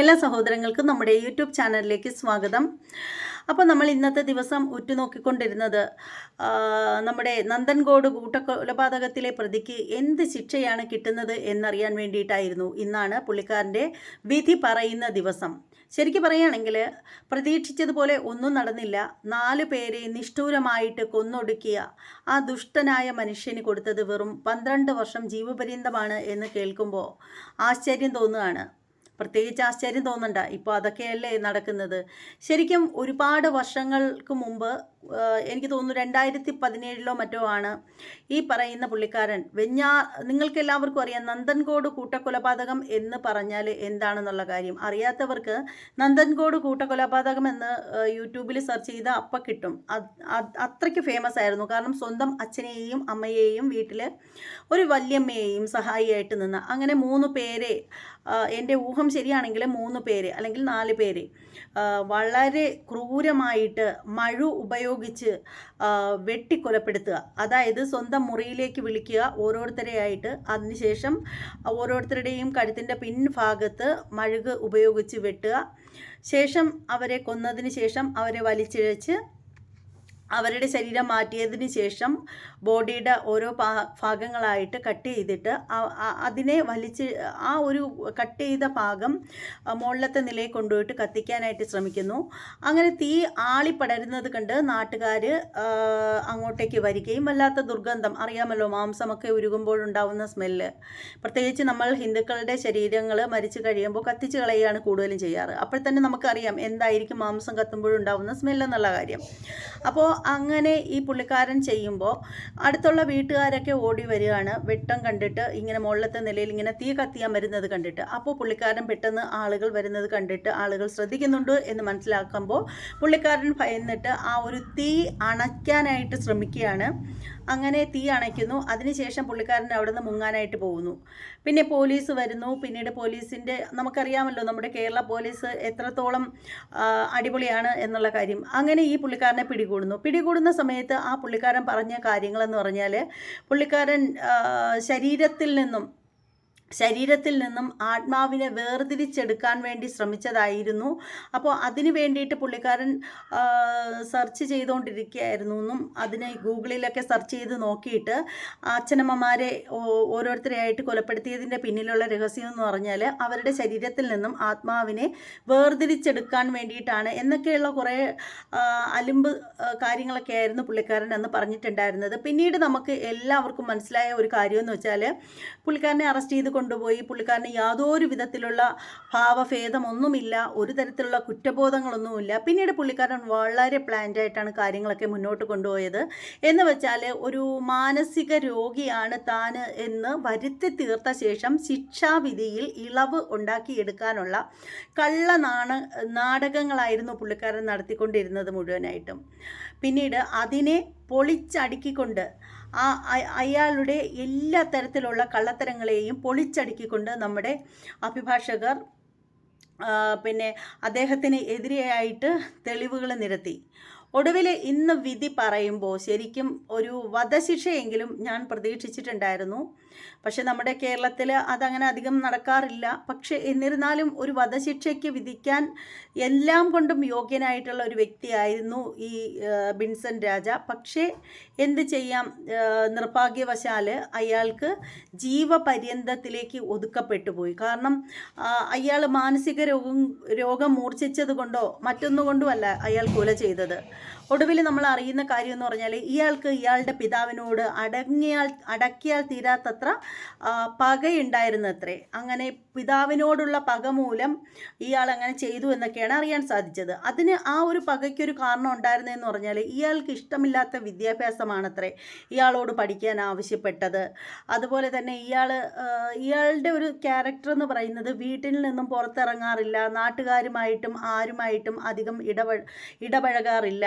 എല്ലാ സഹോദരങ്ങൾക്കും നമ്മുടെ യൂട്യൂബ് ചാനലിലേക്ക് സ്വാഗതം. അപ്പോൾ നമ്മൾ ഇന്നത്തെ ദിവസം ഉറ്റുനോക്കിക്കൊണ്ടിരുന്നത് നമ്മുടെ നന്ദൻകോട് കൂട്ടക്കൊലപാതകത്തിലെ പ്രതിക്ക് എന്ത് ശിക്ഷയാണ് കിട്ടുന്നത് എന്നറിയാൻ വേണ്ടിയിട്ടായിരുന്നു ഇന്നാണ് പുള്ളിക്കാരന്റെ വിധി പറയുന്ന ദിവസം. ശരിക്കും പറയുകയാണെങ്കിൽ പ്രതീക്ഷിച്ചതുപോലെ ഒന്നും നടന്നില്ല. നാല് പേരെ നിഷ്ഠൂരമായിട്ട് കൊന്നൊടുക്കിയ ആ ദുഷ്ടനായ മനുഷ്യന് കൊടുത്തത് വെറും പന്ത്രണ്ട് വർഷം ജീവപര്യന്തമാണ് എന്ന് കേൾക്കുമ്പോൾ ആശ്ചര്യം തോന്നുകയാണ്. പ്രത്യേകിച്ച് ആശ്ചര്യം തോന്നണ്ട. ഇപ്പോൾ അതൊക്കെയല്ലേ നടക്കുന്നത്. ശരിക്കും ഒരുപാട് വർഷങ്ങൾക്ക് മുമ്പ് എനിക്ക് തോന്നുന്നു രണ്ടായിരത്തി പതിനേഴിലോ മറ്റോ ആണ് ഈ പറയുന്ന പുള്ളിക്കാരൻ. വെഞ്ഞാ നിങ്ങൾക്ക് എല്ലാവർക്കും അറിയാം നന്ദൻകോട് കൂട്ടക്കൊലപാതകം എന്ന് പറഞ്ഞാൽ എന്താണെന്നുള്ള കാര്യം. അറിയാത്തവർക്ക് നന്ദൻകോട് കൂട്ടക്കൊലപാതകം എന്ന് യൂട്യൂബിൽ സെർച്ച് ചെയ്ത് അപ്പം കിട്ടും. അത് അത് അത്രയ്ക്ക് ഫേമസ് ആയിരുന്നു. കാരണം സ്വന്തം അച്ഛനെയും അമ്മയെയും വീട്ടിൽ ഒരു വല്യമ്മയെയും സഹായിയായിട്ട് നിന്ന് അങ്ങനെ മൂന്ന് പേരെ എന്റെ ഊഹം ശരിയാണെങ്കിൽ മൂന്ന് പേര് അല്ലെങ്കിൽ നാല് പേര്. വളരെ ക്രൂരമായിട്ട് മഴു ഉപയോഗിച്ച് വെട്ടിക്കൊലപ്പെടുത്തുക. അതായത് സ്വന്തം മുറിയിലേക്ക് വിളിക്കുക ഓരോരുത്തരെയായിട്ട് അതിനുശേഷം ഓരോരുത്തരുടെയും കഴുത്തിന്റെ പിൻഭാഗത്ത് മഴുക് ഉപയോഗിച്ച് വെട്ടുക. ശേഷം അവരെ കൊന്നതിന് ശേഷം അവരെ വലിച്ചിഴച്ച് അവരുടെ ശരീരം മാറ്റിയതിന് ശേഷം ബോഡിയുടെ ഓരോ ഭാഗങ്ങളായിട്ട് കട്ട് ചെയ്തിട്ട് അതിനെ വലിച്ച് ആ ഒരു കട്ട് ചെയ്ത ഭാഗം മുകളിലത്തെ നിലയിൽ കൊണ്ടുപോയിട്ട് കത്തിക്കാനായിട്ട് ശ്രമിക്കുന്നു. അങ്ങനെ തീ ആളിപ്പടരുന്നത് കണ്ട് നാട്ടുകാർ അങ്ങോട്ടേക്ക് വരികയും വല്ലാത്ത ദുർഗന്ധം അറിയാമല്ലോ മാംസമൊക്കെ ഉരുകുമ്പോഴുണ്ടാവുന്ന സ്മെല്ല്. പ്രത്യേകിച്ച് നമ്മൾ ഹിന്ദുക്കളുടെ ശരീരങ്ങൾ മരിച്ചു കഴിയുമ്പോൾ കത്തിച്ച് കളയുകയാണ് കൂടുതലും ചെയ്യാറ്. അപ്പോൾ തന്നെ നമുക്കറിയാം എന്തായിരിക്കും മാംസം കത്തുമ്പോഴുണ്ടാവുന്ന സ്മെല്ലെന്നുള്ള കാര്യം. അപ്പോൾ അങ്ങനെ ഈ പുള്ളിക്കാരൻ ചെയ്യുമ്പോൾ അടുത്തുള്ള വീട്ടുകാരൊക്കെ ഓടി വരികയാണ്. വെട്ടം കണ്ടിട്ട് ഇങ്ങനെ മുകളിലത്തെ നിലയിൽ ഇങ്ങനെ തീ കത്തിയാൻ വരുന്നത് കണ്ടിട്ട്. അപ്പോൾ പുള്ളിക്കാരൻ പെട്ടെന്ന് ആളുകൾ വരുന്നത് കണ്ടിട്ട് ആളുകൾ ശ്രദ്ധിക്കുന്നുണ്ട് എന്ന് മനസ്സിലാക്കുമ്പോൾ പുള്ളിക്കാരൻ ഭയന്നിട്ട് ആ ഒരു തീ അണയ്ക്കാനായിട്ട് ശ്രമിക്കുകയാണ്. അങ്ങനെ തീ അണയ്ക്കുന്നു. അതിനുശേഷം പുള്ളിക്കാരൻ അവിടെ നിന്ന് മുങ്ങാനായിട്ട് പോകുന്നു. പിന്നെ പോലീസ് വരുന്നു. പിന്നീട് പോലീസിന്റെ നമുക്കറിയാമല്ലോ നമ്മുടെ കേരള പോലീസ് എത്രത്തോളം അടിപൊളിയാണ് എന്നുള്ള കാര്യം. അങ്ങനെ ഈ പുള്ളിക്കാരനെ പിടികൂടുന്നു. പിടികൂടുന്ന സമയത്ത് ആ പുള്ളിക്കാരൻ പറഞ്ഞ കാര്യങ്ങളെന്ന് പറഞ്ഞാൽ പുള്ളിക്കാരൻ ശരീരത്തിൽ നിന്നും ശരീരത്തിൽ നിന്നും ആത്മാവിനെ വേർതിരിച്ചെടുക്കാൻ വേണ്ടി ശ്രമിച്ചതായിരുന്നു. അപ്പോൾ അതിന് വേണ്ടിയിട്ട് പുള്ളിക്കാരൻ സെർച്ച് ചെയ്തുകൊണ്ടിരിക്കുകയായിരുന്നു എന്നും അതിനെ ഗൂഗിളിലൊക്കെ സെർച്ച് ചെയ്ത് നോക്കിയിട്ട് അച്ഛനമ്മമാരെ ഓരോരുത്തരെയായിട്ട് കൊലപ്പെടുത്തിയതിന്റെ പിന്നിലുള്ള രഹസ്യം എന്ന് പറഞ്ഞാൽ അവരുടെ ശരീരത്തിൽ നിന്നും ആത്മാവിനെ വേർതിരിച്ചെടുക്കാൻ വേണ്ടിയിട്ടാണ് എന്നൊക്കെയുള്ള കുറേ അലിമ്പ് കാര്യങ്ങളൊക്കെ ആയിരുന്നു പുള്ളിക്കാരൻ അന്ന് പറഞ്ഞിട്ടുണ്ടായിരുന്നത്. പിന്നീട് നമുക്ക് എല്ലാവർക്കും മനസ്സിലായ ഒരു കാര്യമെന്ന് വെച്ചാൽ പുള്ളിക്കാരനെ അറസ്റ്റ് ചെയ്ത് കൊണ്ടുപോയി. പുള്ളിക്കാരന് യാതൊരു വിധത്തിലുള്ള ഭാവഭേദമൊന്നുമില്ല. ഒരു തരത്തിലുള്ള കുറ്റബോധങ്ങളൊന്നുമില്ല. പിന്നീട് പുള്ളിക്കാരൻ വളരെ പ്ലാൻഡ് ആയിട്ടാണ് കാര്യങ്ങളൊക്കെ മുന്നോട്ട് കൊണ്ടുപോയത്. എന്ന് വെച്ചാൽ ഒരു മാനസിക രോഗിയാണ് താൻ എന്ന് വരുത്തി തീർത്ത ശേഷം ശിക്ഷാവിധിയിൽ ഇളവ് ഉണ്ടാക്കിയെടുക്കാനുള്ള കള്ള നാണ നാടകങ്ങളായിരുന്നു പുള്ളിക്കാരൻ നടത്തിക്കൊണ്ടിരുന്നത് മുഴുവനായിട്ടും. പിന്നീട് അതിനെ പൊളിച്ചടുക്കിക്കൊണ്ട് ആ അയാളുടെ എല്ലാ തരത്തിലുള്ള കള്ളത്തരങ്ങളെയും പൊളിച്ചടുക്കിക്കൊണ്ട് നമ്മുടെ അഭിഭാഷകർ പിന്നെ അദ്ദേഹത്തിന് എതിരെയായിട്ട് തെളിവുകൾ നിരത്തി. ഒടുവിൽ ഇന്ന് വിധി പറയുമ്പോൾ ശരിക്കും ഒരു വധശിക്ഷയെങ്കിലും ഞാൻ പ്രതീക്ഷിച്ചിട്ടുണ്ടായിരുന്നു. പക്ഷെ നമ്മുടെ കേരളത്തിൽ അതങ്ങനെ അധികം നടക്കാറില്ല. പക്ഷെ എന്നിരുന്നാലും ഒരു വധശിക്ഷയ്ക്ക് വിധിക്കാൻ എല്ലാം കൊണ്ടും യോഗ്യനായിട്ടുള്ള ഒരു വ്യക്തിയായിരുന്നു ഈ ബിൻസൻ രാജ. പക്ഷേ എന്ത് ചെയ്യാം? നിർഭാഗ്യവശാൽ അയാൾക്ക് ജീവപര്യന്തത്തിലേക്ക് ഒതുക്കപ്പെട്ടു പോയി. കാരണം അയാൾ മാനസിക രോഗം രോഗം മൂർച്ഛിച്ചത് കൊണ്ടോ മറ്റൊന്നുകൊണ്ടുമല്ല അയാൾ കൊല ചെയ്തത്. ഒടുവിൽ നമ്മൾ അറിയുന്ന കാര്യം എന്ന് പറഞ്ഞാൽ ഇയാൾക്ക് ഇയാളുടെ പിതാവിനോട് അടങ്ങിയാൽ അടക്കിയാൽ തീരാത്തത്ര പകയുണ്ടായിരുന്നു പകയുണ്ടായിരുന്നത്രേ. അങ്ങനെ പിതാവിനോടുള്ള പക മൂലം ഇയാൾ അങ്ങനെ ചെയ്തു എന്നൊക്കെയാണ് അറിയാൻ സാധിച്ചത്. അതിന് ആ ഒരു പകയ്ക്കൊരു കാരണം ഉണ്ടായിരുന്നതെന്ന് പറഞ്ഞാൽ ഇയാൾക്ക് ഇഷ്ടമില്ലാത്ത വിദ്യാഭ്യാസമാണത്രേ ഇയാളോട് പഠിക്കാൻ ആവശ്യപ്പെട്ടത്. അതുപോലെ തന്നെ ഇയാൾ ഇയാളുടെ ഒരു ക്യാരക്ടർ എന്ന് പറയുന്നത് വീട്ടിൽ നിന്നും പുറത്തിറങ്ങാറില്ല നാട്ടുകാരുമായിട്ടും ആരുമായിട്ടും അധികം ഇടപഴ ഇടപഴകാറില്ല.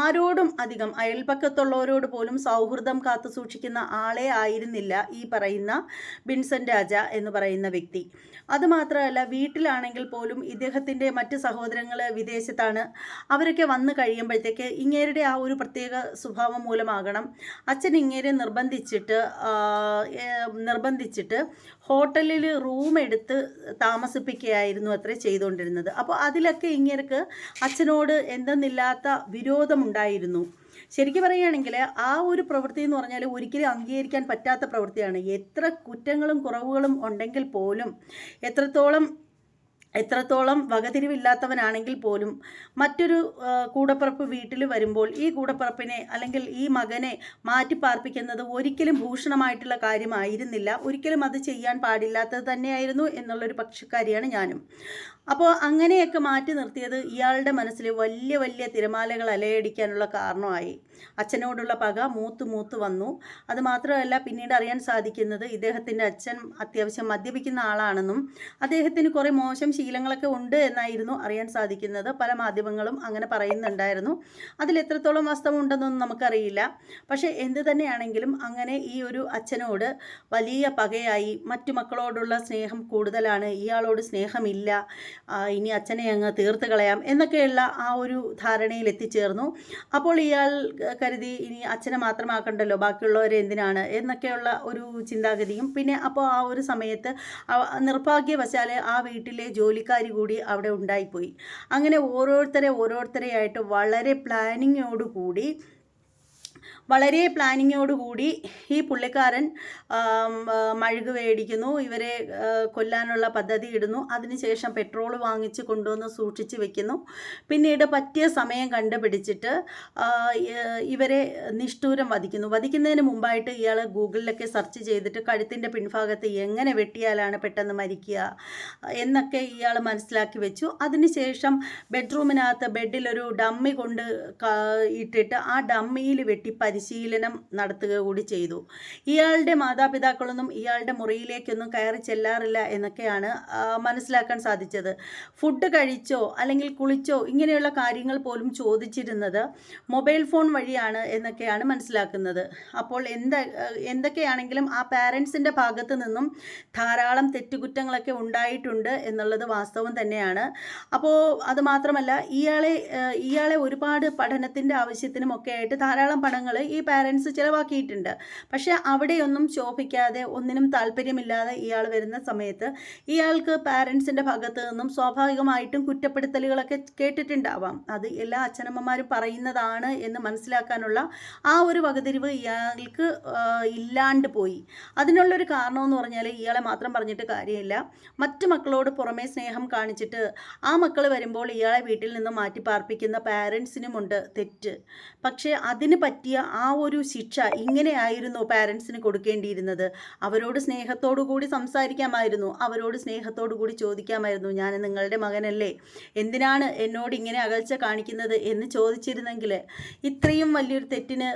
ആരോടും അധികം അയൽപക്കത്തുള്ളവരോട് പോലും സൗഹൃദം കാത്തു സൂക്ഷിക്കുന്ന ആളെ ആയിരുന്നില്ല ഈ പറയുന്ന ബിൻസൻ രാജ എന്ന് പറയുന്ന വ്യക്തി. അതുമാത്രമല്ല വീട്ടിലാണെങ്കിൽ പോലും ഇദ്ദേഹത്തിന്റെ മറ്റ് സഹോദരങ്ങൾ വിദേശത്താണ്. അവരൊക്കെ വന്നു കഴിയുമ്പോഴത്തേക്ക് ഇങ്ങേരുടെ ആ ഒരു പ്രത്യേക സ്വഭാവം മൂലമാകണം. അച്ഛൻ ഇങ്ങേരെ നിർബന്ധിച്ചിട്ട് നിർബന്ധിച്ചിട്ട് ഹോട്ടലിൽ റൂം എടുത്ത് താമസിപ്പിക്കുകയായിരുന്നു അത്രേ ചെയ്തുകൊണ്ടിരുന്നത്. അപ്പോൾ അതിലൊക്കെ ഇങ്ങേർക്ക് അച്ഛനോട് എന്തെന്നില്ലാത്ത വിരോധമുണ്ടായിരുന്നു. ശരിക്കും പറയുകയാണെങ്കിൽ ആ ഒരു പ്രവൃത്തി എന്ന് പറഞ്ഞാൽ ഒരിക്കലും അംഗീകരിക്കാൻ പറ്റാത്ത പ്രവൃത്തിയാണ്. എത്ര കുറ്റങ്ങളും കുറവുകളും ഉണ്ടെങ്കിൽ പോലും എത്രത്തോളം എത്രത്തോളം വകതിരിവില്ലാത്തവനാണെങ്കിൽ പോലും മറ്റൊരു കൂടപ്പറപ്പ് വീട്ടിൽ വരുമ്പോൾ ഈ കൂടപ്പിറപ്പിനെ അല്ലെങ്കിൽ ഈ മകനെ മാറ്റി പാർപ്പിക്കുന്നത് ഒരിക്കലും ഭൂഷണമായിട്ടുള്ള കാര്യമായിരുന്നില്ല. ഒരിക്കലും അത് ചെയ്യാൻ പാടില്ലാത്തത് തന്നെയായിരുന്നു എന്നുള്ളൊരു പക്ഷക്കാരിയാണ് ഞാനും. അപ്പോൾ അങ്ങനെയൊക്കെ മാറ്റി നിർത്തിയത് ഇയാളുടെ മനസ്സിൽ വലിയ വലിയ തിരമാലകൾ അലയടിക്കാനുള്ള കാരണമായി. അച്ഛനോടുള്ള പക മൂത്ത് മൂത്ത് വന്നു. അതുമാത്രമല്ല പിന്നീട് അറിയാൻ സാധിക്കുന്നത് ഇദ്ദേഹത്തിന്റെ അച്ഛൻ അത്യാവശ്യം മദ്യപിക്കുന്ന ആളാണെന്നും അദ്ദേഹത്തിന് കുറേ മോശം ശീലങ്ങളൊക്കെ ഉണ്ട് എന്നായിരുന്നു അറിയാൻ സാധിക്കുന്നത്. പല മാധ്യമങ്ങളും അങ്ങനെ പറയുന്നുണ്ടായിരുന്നു. അതിൽ എത്രത്തോളം വാസ്തവമുണ്ടെന്നൊന്നും നമുക്കറിയില്ല. പക്ഷേ എന്ത് തന്നെയാണെങ്കിലും അങ്ങനെ ഈ ഒരു അച്ഛനോട് വലിയ പകയായി. മറ്റു മക്കളോടുള്ള സ്നേഹം കൂടുതലാണ്. ഇയാളോട് സ്നേഹമില്ല. ഇനി അച്ഛനെ അങ്ങ് തീർത്ത് കളയാം എന്നൊക്കെയുള്ള ആ ഒരു ധാരണയിൽ എത്തിച്ചേർന്നു. അപ്പോൾ ഇയാൾ കരുതി ഇനി അച്ഛനെ മാത്രമാക്കണ്ടല്ലോ ബാക്കിയുള്ളവരെ എന്തിനാണ് എന്നൊക്കെയുള്ള ഒരു ചിന്താഗതിയും. പിന്നെ അപ്പോൾ ആ ഒരു സമയത്ത് നിർഭാഗ്യവശാൽ ആ വീട്ടിലെ ജോലിക്കാരി കൂടി അവിടെ ഉണ്ടായിപ്പോയി. അങ്ങനെ ഓരോരുത്തരെ ഓരോരുത്തരെയായിട്ട് വളരെ പ്ലാനിങ്ങോടുകൂടി വളരെ പ്ലാനിങ്ങോടുകൂടി ഈ പുള്ളിക്കാരൻ മഴുക് മേടിക്കുന്നു. ഇവരെ കൊല്ലാനുള്ള പദ്ധതി ഇടുന്നു. അതിനുശേഷം പെട്രോൾ വാങ്ങിച്ച് കൊണ്ടുവന്ന് സൂക്ഷിച്ച് വെക്കുന്നു. പിന്നീട് പറ്റിയ സമയം കണ്ടുപിടിച്ചിട്ട് ഇവരെ നിഷ്ഠൂരം വധിക്കുന്നു. വധിക്കുന്നതിന് മുമ്പായിട്ട് ഇയാൾ ഗൂഗിളിലൊക്കെ സെർച്ച് ചെയ്തിട്ട് കഴുത്തിന്റെ പിൻഭാഗത്ത് എങ്ങനെ വെട്ടിയാലാണ് പെട്ടെന്ന് മരിക്കുക എന്നൊക്കെ ഇയാൾ മനസ്സിലാക്കി വെച്ചു. അതിനുശേഷം ബെഡ്റൂമിനകത്ത് ബെഡിലൊരു ഡമ്മി കൊണ്ട് ഇട്ടിട്ട് ആ ഡമ്മിയിൽ വെട്ടി പരിശീലനം നടത്തുക കൂടി ചെയ്തു. ഇയാളുടെ മാതാപിതാക്കളൊന്നും ഇയാളുടെ മുറിയിലേക്കൊന്നും കയറി ചെല്ലാറില്ല എന്നൊക്കെയാണ് മനസ്സിലാക്കാൻ സാധിച്ചത്. ഫുഡ് കഴിച്ചോ അല്ലെങ്കിൽ കുളിച്ചോ ഇങ്ങനെയുള്ള കാര്യങ്ങൾ പോലും ചോദിച്ചിരുന്നത് മൊബൈൽ ഫോൺ വഴിയാണ് എന്നൊക്കെയാണ് മനസ്സിലാക്കുന്നത്. അപ്പോൾ എന്ത എന്തൊക്കെയാണെങ്കിലും ആ പാരൻസിന്റെ ഭാഗത്ത് നിന്നും ധാരാളം തെറ്റുകുറ്റങ്ങളൊക്കെ ഉണ്ടായിട്ടുണ്ട് എന്നുള്ളത് വാസ്തവം തന്നെയാണ്. അപ്പോൾ അതുമാത്രമല്ല ഇയാളെ ഇയാളെ ഒരുപാട് പഠനത്തിന്റെ ആവശ്യത്തിനും ആയിട്ട് ധാരാളം പണങ്ങൾ ഈ പാരൻസ് ചിലവാക്കിയിട്ടുണ്ട്. പക്ഷേ അവിടെയൊന്നും ശോഭിക്കാതെ ഒന്നിനും താല്പര്യമില്ലാതെ ഇയാൾ വരുന്ന സമയത്ത് ഇയാൾക്ക് പാരൻസിന്റെ ഭാഗത്ത് നിന്നും സ്വാഭാവികമായിട്ടും കുറ്റപ്പെടുത്തലുകളൊക്കെ കേട്ടിട്ടുണ്ടാവാം. അത് എല്ലാ അച്ഛനമ്മമാരും പറയുന്നതാണ് എന്ന് മനസ്സിലാക്കാനുള്ള ആ ഒരു വകതിരിവ് ഇയാൾക്ക് ഇല്ലാണ്ട് പോയി. അതിനുള്ളൊരു കാരണമെന്ന് പറഞ്ഞാൽ ഇയാളെ മാത്രം പറഞ്ഞിട്ട് കാര്യമില്ല. മറ്റു മക്കളോട് പുറമേ സ്നേഹം കാണിച്ചിട്ട് ആ മക്കൾ വരുമ്പോൾ ഇയാളെ വീട്ടിൽ നിന്ന് മാറ്റി പാർപ്പിക്കുന്ന പാരൻസിനുമുണ്ട് തെറ്റ്. പക്ഷേ അതിന് പറ്റിയ ആ ഒരു ശിക്ഷ ഇങ്ങനെയായിരുന്നു പാരൻസിന് കൊടുക്കേണ്ടിയിരുന്നത്. അവരോട് സ്നേഹത്തോടു കൂടി സംസാരിക്കാമായിരുന്നു. അവരോട് സ്നേഹത്തോടു കൂടി ചോദിക്കാമായിരുന്നു. ഞാൻ നിങ്ങളുടെ മകനല്ലേ? എന്തിനാണ് എന്നോട് ഇങ്ങനെ അകൽച്ച കാണിക്കുന്നത്? എന്ന് ചോദിച്ചിരുന്നെങ്കിൽ ഇത്രയും വലിയൊരു തെറ്റിന്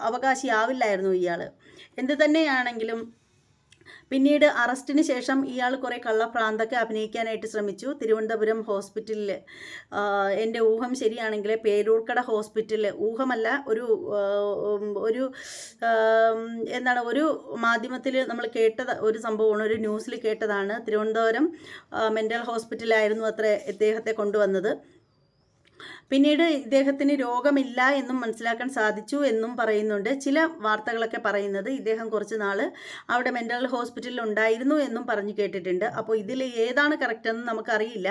അവകാശിയാവില്ലായിരുന്നു ഇയാൾ എന്ത് തന്നെയാണെങ്കിലും പിന്നീട് അറസ്റ്റിന് ശേഷം ഇയാൾ കുറേ കള്ളപ്രാന്തൊക്കെ അഭിനയിക്കാനായിട്ട് ശ്രമിച്ചു. തിരുവനന്തപുരം ഹോസ്പിറ്റലിൽ എന്റെ ഊഹം ശരിയാണെങ്കിൽ പേരൂർക്കട ഹോസ്പിറ്റലിൽ ഊഹമല്ല ഒരു ഒരു എന്താണ് ഒരു മാധ്യമത്തിൽ നമ്മൾ കേട്ടത് ഒരു സംഭവമാണ് ഒരു ന്യൂസിൽ കേട്ടതാണ്. തിരുവനന്തപുരം മെന്റൽ ഹോസ്പിറ്റലായിരുന്നു അത്ര ഇദ്ദേഹത്തെ കൊണ്ടുവന്നത്. പിന്നീട് ഇദ്ദേഹത്തിന് രോഗമില്ല എന്നും മനസ്സിലാക്കാൻ സാധിച്ചു എന്നും പറയുന്നുണ്ട്. ചില വാർത്തകളൊക്കെ പറയുന്നത് ഇദ്ദേഹം കുറച്ച് നാൾ അവിടെ മെന്റൽ ഹോസ്പിറ്റലിൽ ഉണ്ടായിരുന്നു എന്നും പറഞ്ഞു കേട്ടിട്ടുണ്ട്. അപ്പോൾ ഇതിൽ ഏതാണ് കറക്റ്റ് എന്ന് നമുക്കറിയില്ല.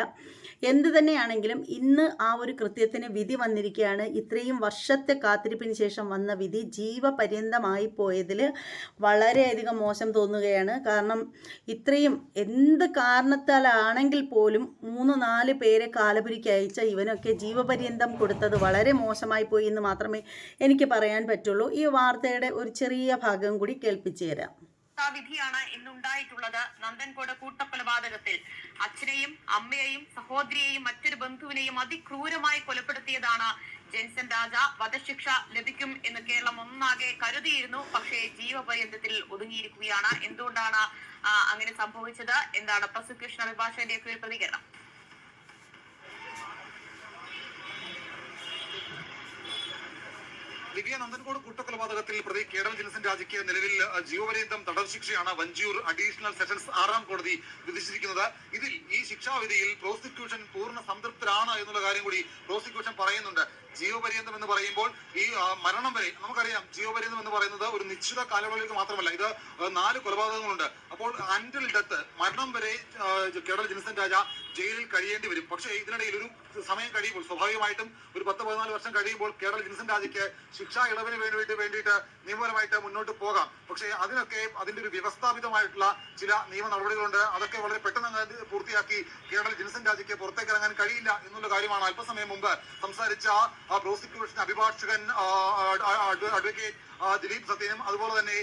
എന്ത് തന്നെയാണെങ്കിലും ഇന്ന് ആ ഒരു കൃത്യത്തിന് വിധി വന്നിരിക്കുകയാണ്. ഇത്രയും വർഷത്തെ കാത്തിരിപ്പിന് ശേഷം വന്ന വിധി ജീവപര്യന്തമായി പോയതിൽ വളരെയധികം മോശം തോന്നുകയാണ്. കാരണം ഇത്രയും എന്ത് കാരണത്താലാണെങ്കിൽ പോലും മൂന്ന് നാല് പേരെ കാലപുരിക്ക് അയച്ച ഇവനൊക്കെ ജീവപര്യന്തം കൊടുത്തത് വളരെ മോശമായി പോയി എന്ന് മാത്രമേ എനിക്ക് പറയാൻ പറ്റുള്ളൂ. ഈ വാർത്തയുടെ ഒരു ചെറിയ ഭാഗം കൂടി കേൾപ്പിച്ചു തരാം. വിധിയാണ് ഇന്നുണ്ടായിട്ടുള്ളത്. നന്ദൻകോട് കൂട്ടക്കൊലപാതകത്തിൽ അച്ഛനെയും അമ്മയെയും സഹോദരിയെയും മറ്റൊരു ബന്ധുവിനെയും അതിക്രൂരമായി കൊലപ്പെടുത്തിയതാണ് ജെൻസൺ രാജ. വധശിക്ഷ ലഭിക്കും എന്ന് കേരളം ഒന്നാകെ കരുതിയിരുന്നു. പക്ഷേ ജീവപര്യന്തത്തിൽ ഒതുങ്ങിയിരിക്കുകയാണ്. എന്തുകൊണ്ടാണ് അങ്ങനെ സംഭവിച്ചത്? എന്താണ് പ്രോസിക്യൂഷൻ അഭിഭാഷകന്റെ ഒക്കെ ഒരു പ്രതികരണം? ലിവിയ നന്ദൻകോട് കൂട്ടക്കൊലപാതകത്തിൽ പ്രതി കേരള ജിൽസൻ രാജയ്ക്ക് നിലവിൽ ജീവപര്യന്തം തടവ് ശിക്ഷയാണ് വഞ്ചിയൂർ അഡീഷണൽ സെഷൻസ് ആറാം കോടതി വിധിച്ചിരിക്കുന്നത്. ഇതിൽ ഈ ശിക്ഷാവിധിയിൽ പ്രോസിക്യൂഷൻ പൂർണ സംതൃപ്തരാണ് എന്നുള്ള കാര്യം കൂടി പ്രോസിക്യൂഷൻ പറയുന്നുണ്ട്. ജീവപര്യന്തം എന്ന് പറയുമ്പോൾ ഈ മരണം വരെ നമുക്കറിയാം ജീവപര്യന്തം എന്ന് പറയുന്നത് ഒരു നിശ്ചിത കാലയളവിലേക്ക് മാത്രമല്ല. ഇത് നാല് കൊലപാതകങ്ങളുണ്ട്. അപ്പോൾ അൻഡിൽ ഡെത്ത് മരണം വരെ കേരള ജിൻസൻ രാജ ജയിലിൽ കഴിയേണ്ടി വരും. പക്ഷേ ഇതിനിടയിൽ ഒരു സമയം കഴിയുമ്പോൾ സ്വാഭാവികമായിട്ടും ഒരു പത്ത് പതിനാല് വർഷം കഴിയുമ്പോൾ കേരള ജിൻസൻ രാജയ്ക്ക് ശിക്ഷാ ഇളവിന് വേണ്ടിയിട്ട് വേണ്ടിയിട്ട് നിയമപരമായിട്ട് മുന്നോട്ട് പോകാം. പക്ഷേ അതിനൊക്കെ അതിന്റെ ഒരു വ്യവസ്ഥാപിതമായിട്ടുള്ള ചില നിയമ നടപടികളുണ്ട്. അതൊക്കെ വളരെ പെട്ടെന്ന് പൂർത്തിയാക്കി കേരള ജിൻസൻ രാജയ്ക്ക് പുറത്തേക്ക് ഇറങ്ങാൻ കഴിയില്ല എന്നുള്ള കാര്യമാണ് അല്പസമയം മുമ്പ് സംസാരിച്ച പ്രോസിക്യൂഷൻ അഭിഭാഷകൻ അഡ്വക്കേറ്റ് ദിലീപ് സത്യനും അതുപോലെ തന്നെ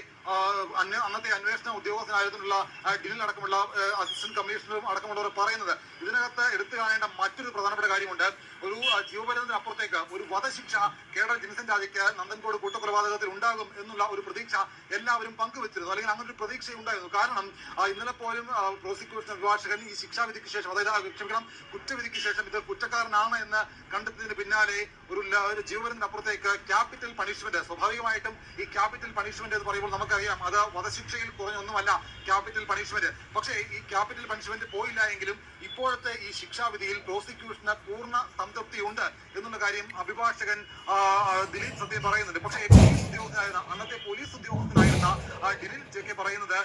അന്നത്തെ അന്വേഷണ ഉദ്യോഗസ്ഥനായതിനുള്ള ഡിലിൽ അടക്കമുള്ള അസിസ്റ്റന്റ് കമ്മീഷണറും അടക്കമുള്ളവർ പറയുന്നത് ഇതിനകത്ത് എടുത്തു കാണേണ്ട മറ്റൊരു പ്രധാനപ്പെട്ട കാര്യമുണ്ട്. ഒരു അപ്പുറത്തേക്ക് ഒരു വധശിക്ഷ കേരള ജിൻസൻ രാജയ്ക്ക് നന്ദൻകോട് കൂട്ടക്കൊലപാതകത്തിൽ ഉണ്ടാകും എന്നുള്ള ഒരു പ്രതീക്ഷ എല്ലാവരും പങ്കുവച്ചിരുന്നു. അല്ലെങ്കിൽ അങ്ങനെ ഒരു പ്രതീക്ഷ ഉണ്ടായിരുന്നു കാരണം ഇന്നലെ പോലും പ്രോസിക്യൂഷൻ അഭിഭാഷകൻ ഈ ശിക്ഷാവിധിക്ക് ശേഷം അതായത് ക്ഷമിക്കണം കുറ്റവിധിക്ക് ശേഷം ഇത് കുറ്റക്കാരനാണ് എന്ന് കണ്ടെത്തിയതിന് പിന്നാലെ ഒരു അപ്പുറത്തേക്ക് ക്യാപിറ്റൽ പണിഷ്മെന്റ് സ്വാഭാവികമായിട്ടും ഈ ക്യാപിറ്റൽ പണിഷ്മെന്റ് എന്ന് പറയുമ്പോൾ നമുക്കറിയാം അത് വധശിക്ഷയിൽ കുറഞ്ഞൊന്നുമല്ല ക്യാപിറ്റൽ പണിഷ്മെന്റ് പക്ഷേ ഈ ക്യാപിറ്റൽ പണിഷ്മെന്റ് പോയില്ല എങ്കിലും ഇപ്പോഴത്തെ ഈ ശിക്ഷാവിധിയിൽ പ്രോസിക്യൂഷന് പൂർണ സംതൃപ്തിയുണ്ട് എന്നുള്ള കാര്യം അഭിഭാഷകൻ ദിലീപ് സത്യം പറയുന്നുണ്ട്. പക്ഷേ പോലീസ് ഉദ്യോഗസ്ഥനായിരുന്ന അന്നത്തെ പോലീസ് ഉദ്യോഗസ്ഥനായിരുന്ന ആ, ജെ കെ പറയുന്നത്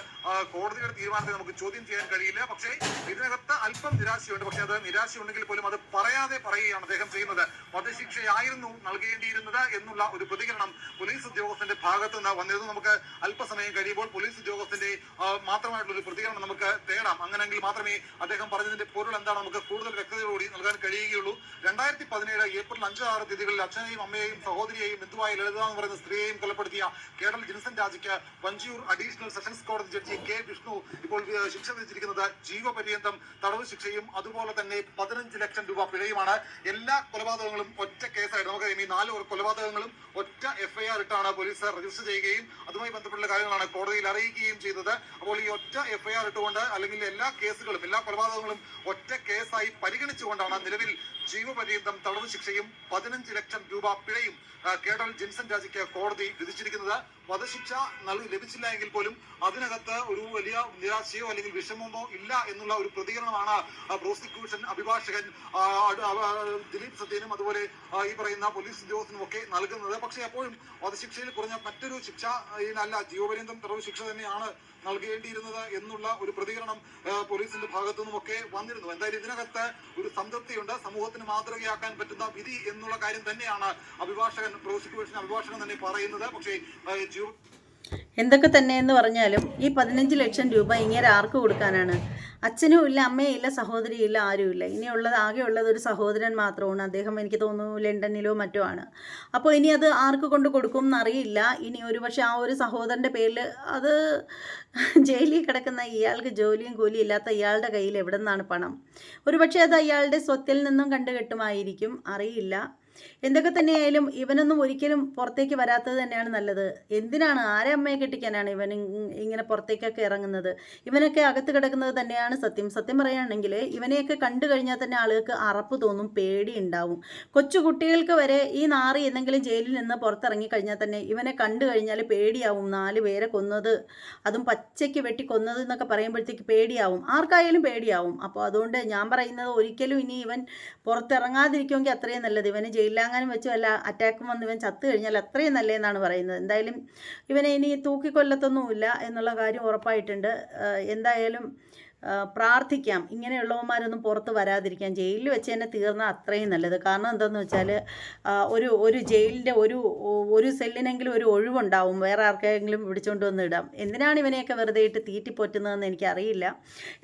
കോടതിയുടെ തീരുമാനത്തെ നമുക്ക് ചോദ്യം ചെയ്യാൻ കഴിയില്ല. പക്ഷേ ഇതിനകത്ത് അല്പം നിരാശയുണ്ട്. പക്ഷെ അത് നിരാശയുണ്ടെങ്കിൽ പോലും അത് പറയാതെ പറയുകയാണ് അദ്ദേഹം ചെയ്യുന്നത്. വധശിക്ഷയായിരുന്നു നൽകേണ്ടിയിരുന്നത് എന്നുള്ള ഒരു പ്രതികരണം പോലീസ് ഉദ്യോഗസ്ഥന്റെ ഭാഗത്ത് നിന്ന് വന്നിരുന്നു നമുക്ക് അല്പസമയം കഴിയുമ്പോൾ പോലീസ് ഉദ്യോഗസ്ഥന്റെ മാത്രമായിട്ടുള്ള ഒരു പ്രതികരണം നമുക്ക് തേടാം. അങ്ങനെങ്കിൽ മാത്രമേ അദ്ദേഹം പറഞ്ഞതിന്റെ പൊരുൾ എന്താണ് നമുക്ക് കൂടുതൽ വ്യക്തതയോടുകൂടി നൽകാൻ കഴിയുകയുള്ളൂ. രണ്ടായിരത്തി പതിനേഴ് ഏപ്രിൽ അഞ്ച് ആറ് തീയതികളിൽ അച്ഛനെയും അമ്മയെയും സഹോദരിയെയും ബന്ധുവായ ലളിത എന്ന് പറയുന്ന സ്ത്രീയെയും കൊലപ്പെടുത്തിയ കേരള ജിൻസൻ രാജയ്ക്ക് വഞ്ചിയൂർ അഡീഷണൽ സെഷൻസ് കോടതി ജഡ്ജി കെ വിഷ്ണു ഇപ്പോൾ ശിക്ഷ വിധിച്ചിരിക്കുന്നത് ജീവപര്യന്തം തടവ് ശിക്ഷയും അതുപോലെ തന്നെ പതിനഞ്ച് ലക്ഷം രൂപ പിഴയുമാണ്. എല്ലാ കൊലപാതകങ്ങളും ഒറ്റ കേസായിട്ട് നമുക്ക് ഈ നാല് കൊലപാതകങ്ങളും ഒറ്റ എഫ്ഐആർ ഇട്ടാണ് പോലീസ് രജിസ്റ്റർ ചെയ്യുകയും അതുമായി ബന്ധപ്പെട്ട കാര്യങ്ങളാണ് കോടതിയിൽ അറിയിക്കുകയും ചെയ്തത്. അപ്പോൾ ഈ ഒറ്റ എഫ്ഐആർ ഇട്ടുകൊണ്ട് അല്ലെങ്കിൽ എല്ലാ കേസുകളും എല്ലാ കൊലപാതകങ്ങളും ഒറ്റ കേസായി പരിഗണിച്ചുകൊണ്ടാണ് നിലവിൽ ജീവപര്യന്തം തടവ് ശിക്ഷയും പതിനഞ്ച് ലക്ഷം രൂപ പിഴയും കേഡൽ ജിൻസൺ രാജയ്ക്ക് കോടതി വിധിച്ചിരിക്കുന്നത്. വധശിക്ഷ നൽകി ലഭിച്ചില്ല എങ്കിൽ പോലും അതിനകത്ത് ഒരു വലിയ നിരാശയോ അല്ലെങ്കിൽ വിഷമമോ ഇല്ല എന്നുള്ള ഒരു പ്രതികരണമാണ് പ്രോസിക്യൂഷൻ അഭിഭാഷകൻ ദിലീപ് സത്യനും അതുപോലെ ഈ പറയുന്ന പോലീസ് ഉദ്യോഗസ്ഥനും ഒക്കെ നൽകുന്നത്. പക്ഷേ അപ്പോഴും വധശിക്ഷയിൽ കുറഞ്ഞ മറ്റൊരു ശിക്ഷ ഇതിനല്ല ജീവപര്യന്തം തടവ് ശിക്ഷ തന്നെയാണ് നൽകേണ്ടിയിരുന്നത് എന്നുള്ള ഒരു പ്രതികരണം പോലീസിന്റെ ഭാഗത്തു നിന്നുമൊക്കെ വന്നിരുന്നു. എന്തായാലും ഇതിനകത്ത് ഒരു സംതൃപ്തിയുണ്ട്. സമൂഹത്തിന് മാതൃകയാക്കാൻ പറ്റുന്ന വിധി എന്നുള്ള കാര്യം തന്നെയാണ് അഭിഭാഷകൻ പ്രോസിക്യൂഷൻ അഭിഭാഷകൻ തന്നെ പറയുന്നത്. പക്ഷേ എന്തൊക്കെ തന്നെയെന്ന് പറഞ്ഞാലും ഈ പതിനഞ്ച് ലക്ഷം രൂപ ഇങ്ങനെ ആർക്ക് കൊടുക്കാനാണ്? അച്ഛനും ഇല്ല അമ്മയും ഇല്ല സഹോദരിയും ഇല്ല ആരുമില്ല ഇനിയുള്ളത് ആകെ ഉള്ളത് ഒരു സഹോദരൻ മാത്രമാണ്. അദ്ദേഹം എനിക്ക് തോന്നുന്നു ലണ്ടനിലോ മറ്റോ ആണ്. അപ്പോൾ ഇനി അത് ആർക്ക് കൊണ്ട് കൊടുക്കും എന്നറിയില്ല. ഇനി ഒരു പക്ഷേ ആ ഒരു സഹോദരന്റെ പേരിൽ അത് ജയിലിൽ കിടക്കുന്ന ഇയാൾക്ക് ജോലിയും കൂലിയും ഇല്ലാത്ത ഇയാളുടെ കയ്യിൽ എവിടെ നിന്നാണ് പണം? ഒരു പക്ഷേ അത് അയാളുടെ സ്വത്തിൽ നിന്നും കണ്ടുകെട്ടുമായിരിക്കും. അറിയില്ല. എന്തൊക്കെ തന്നെയായാലും ഇവനൊന്നും ഒരിക്കലും പുറത്തേക്ക് വരാത്തത് തന്നെയാണ് നല്ലത്. എന്തിനാണ്? ആരെ അമ്മയെ കെട്ടിക്കാനാണ് ഇവൻ ഇങ്ങനെ പുറത്തേക്കൊക്കെ ഇറങ്ങുന്നത്? ഇവനൊക്കെ അകത്ത് കിടക്കുന്നത് തന്നെയാണ് സത്യം. സത്യം പറയുകയാണെങ്കിൽ ഇവനെയൊക്കെ കണ്ടു കഴിഞ്ഞാൽ തന്നെ ആളുകൾക്ക് അറപ്പ് തോന്നും പേടി ഉണ്ടാവും. കൊച്ചു കുട്ടികൾക്ക് വരെ ഈ നാറി എന്തെങ്കിലും ജയിലിൽ നിന്ന് പുറത്തിറങ്ങി കഴിഞ്ഞാൽ തന്നെ ഇവനെ കണ്ടു കഴിഞ്ഞാൽ പേടിയാവും. നാല് പേരെ കൊന്നത് അതും പച്ചയ്ക്ക് വെട്ടി കൊന്നത് എന്നൊക്കെ പറയുമ്പോഴത്തേക്ക് പേടിയാവും. ആർക്കായാലും പേടിയാവും. അപ്പോൾ അതുകൊണ്ട് ഞാൻ പറയുന്നത് ഒരിക്കലും ഇനി ഇവൻ പുറത്തിറങ്ങാതിരിക്കുമെങ്കിൽ അത്രയും നല്ലത്. ഇവന് ജയിലിലാങ്ങാനും വെച്ച് വല്ല അറ്റാക്കും വന്ന് ഇവൻ ചത്തു കഴിഞ്ഞാൽ അത്രയും നല്ലതെന്നാണ് പറയുന്നത്. എന്തായാലും ഇവനെ ഇനി തൂക്കിക്കൊല്ലത്തൊന്നുമില്ല എന്നുള്ള കാര്യം ഉറപ്പായിട്ടുണ്ട്. എന്തായാലും പ്രാർത്ഥിക്കാം. ഇങ്ങനെയുള്ളവന്മാരൊന്നും പുറത്ത് വരാതിരിക്കാം. ജയിലിൽ വെച്ച് തന്നെ തീർന്നാൽ അത്രയും നല്ലത്. കാരണം എന്താണെന്ന് വെച്ചാൽ ഒരു ഒരു ജയിലിന്റെ ഒരു ഒരു സെല്ലിനെങ്കിലും ഒരു ഒഴിവുണ്ടാവും. വേറെ ആർക്കെങ്കിലും പിടിച്ചുകൊണ്ട് വന്ന് ഇടാം. എന്തിനാണ് ഇവനെയൊക്കെ വെറുതെ ഇട്ട് തീറ്റിപ്പൊറ്റുന്നതെന്ന് എനിക്കറിയില്ല.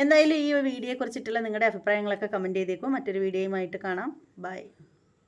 എന്തായാലും ഈ വീഡിയോയെക്കുറിച്ചിട്ടുള്ള നിങ്ങളുടെ അഭിപ്രായങ്ങളൊക്കെ കമന്റ് ചെയ്തേക്കും. മറ്റൊരു വീഡിയോയുമായിട്ട് കാണാം. ബൈ